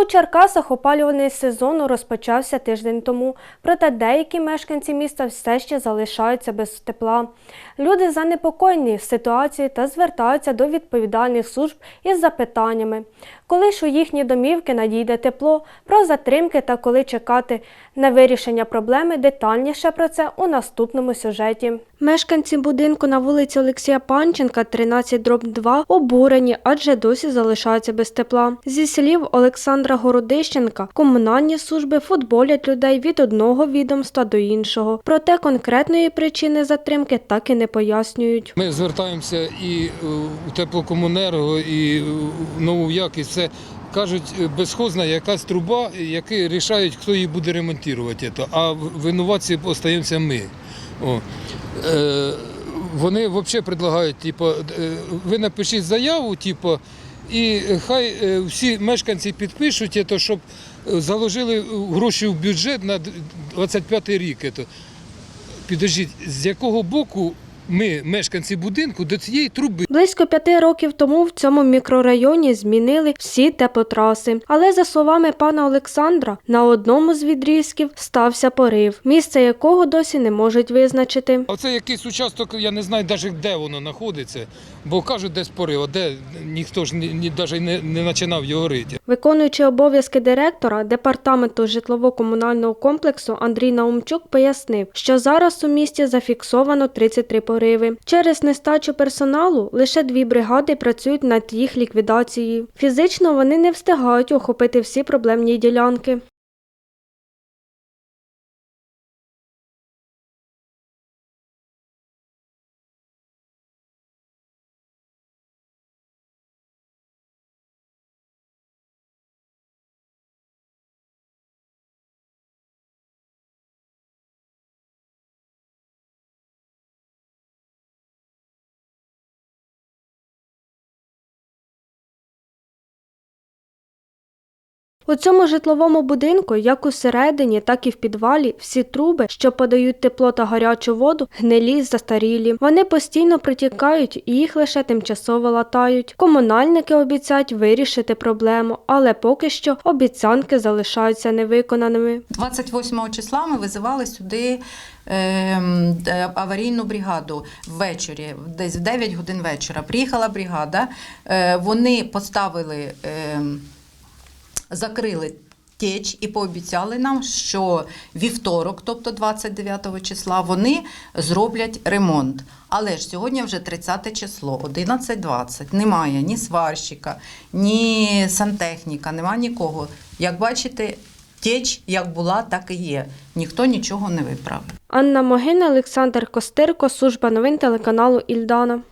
У Черкасах опалювальний сезон розпочався тиждень тому, проте деякі мешканці міста все ще залишаються без тепла. Люди занепокоєні ситуацією та звертаються до відповідальних служб із запитаннями, коли ж у їхні домівки надійде тепло, про затримки та коли чекати на вирішення проблеми детальніше про це у наступному сюжеті. Мешканці будинку на вулиці Олексія Панченка, 13 дроб 2, обурені, адже досі залишаються без тепла. Зі слів Олександра Городищенка, комунальні служби футболять людей від одного відомства до іншого. Проте конкретної причини затримки так і не пояснюють. Ми звертаємося і е, у теплокомунерго, і в нову якість. Це кажуть, е, безхозна якась труба, які рішають, хто її буде ремонтувати. А винуватці остаємося ми. О. Е, вони взагалі предлагають, типу, е, ви напишіть заяву, типу, і хай е, всі мешканці підпишуть, це, щоб заложили гроші в бюджет на 25 рік. Підождіть, з якого боку ми, мешканці будинку, до цієї труби? Близько п'яти років тому в цьому мікрорайоні змінили всі теплотраси. Але за словами пана Олександра, на одному з відрізків стався порив, місце якого досі не можуть визначити. Оце якийсь участок, я не знаю навіть де воно знаходиться, бо кажуть, десь порив, а де ніхто ж ні, навіть не, не починав його рити. Виконуючи обов'язки директора департаменту житлово-комунального комплексу Андрій Наумчук пояснив, що зараз у місті зафіксовано 33 пориви. Через нестачу персоналу лише дві бригади працюють над їх ліквідацією. Фізично вони не встигають охопити всі проблемні ділянки. У цьому житловому будинку, як усередині, так і в підвалі, всі труби, що подають тепло та гарячу воду, гнилі застарілі. Вони постійно протікають і їх лише тимчасово латають. Комунальники обіцяють вирішити проблему, але поки що обіцянки залишаються невиконаними. 28 числа ми визивали сюди ем, е, аварійну бригаду ввечері, десь в 9 годин вечора. Приїхала бригада, е, вони поставили, ем, закрили. Теч і пообіцяли нам, що вівторок, тобто 29 числа, вони зроблять ремонт. Але ж сьогодні вже 30 число, 11.20. Немає ні сварщика, ні сантехніка, немає нікого. Як бачите, теч як була, так і є. Ніхто нічого не виправив. Анна Могина, Олександр Костирко, служба новин телеканалу Ільдана.